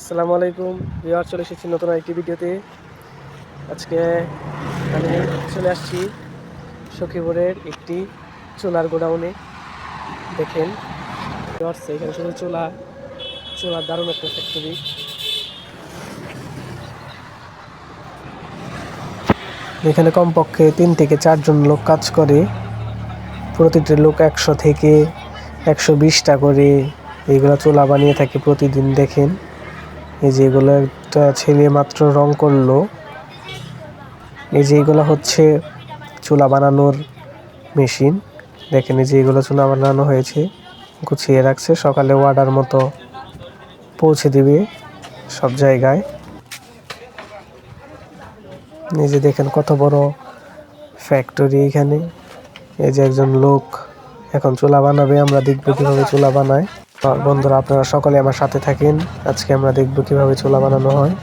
আসসালামু আলাইকুম। বিহার চলে এসেছি নতুন একটি ভিডিওতে। আজকে আমি চলে আসছি সখীপুরের একটি চুলার গোডাউনে। দেখেন এখানে শুধু চুলা, চুলার দারুণ একটা ফ্যাক্টরি এখানে কমপক্ষে তিন থেকে চারজন লোক কাজ করে। প্রতিটি লোক একশো থেকে একশো বিশটা করে এইগুলা চোলা বানিয়ে থাকে প্রতিদিন, দেখেন। এই যে এগুলো একটা ছেলে মাত্র রং করল। এই যে এগুলো হচ্ছে চুলা বানানোর মেশিন। দেখেন এই যে এগুলো চুলা বানানো হয়েছে, গুছিয়ে রাখছে, সকালে অর্ডার মতো পৌঁছে দিবে সব জায়গায়। এই যে দেখেন কত বড় ফ্যাক্টরি এখানে। এই যে একজন লোক এখন চুলা বানাবে, আমরা দেখব কীভাবে চুলা বানায়। বন্ধুরা আপনারা সকলে আমার সাথে থাকেন। আজকে আমরা দেখব কীভাবে চুলা বানানো হয়।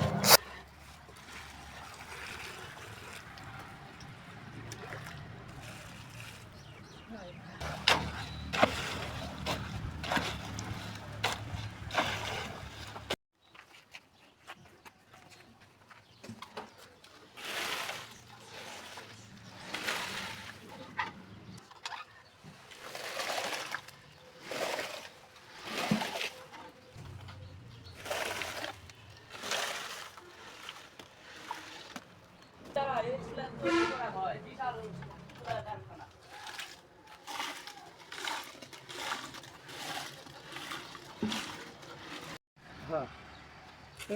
হ্যাঁ।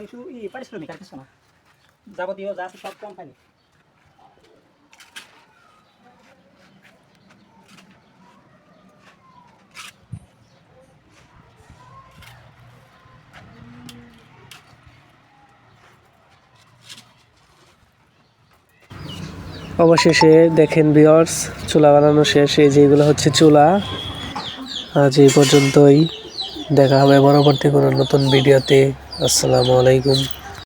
শুধু ই পারিশ্রমিক আর কিছু না। যাবতীয় যা আছে সব কোম্পানি অবশেষে দেখেন বিয়ার্স চুলা বানানো শেষ, এই যেগুলো হচ্ছে চুলা। আজ এই পর্যন্তই, দেখা হবে পরবর্তী কোনো নতুন ভিডিওতে আসসালামু আলাইকুম।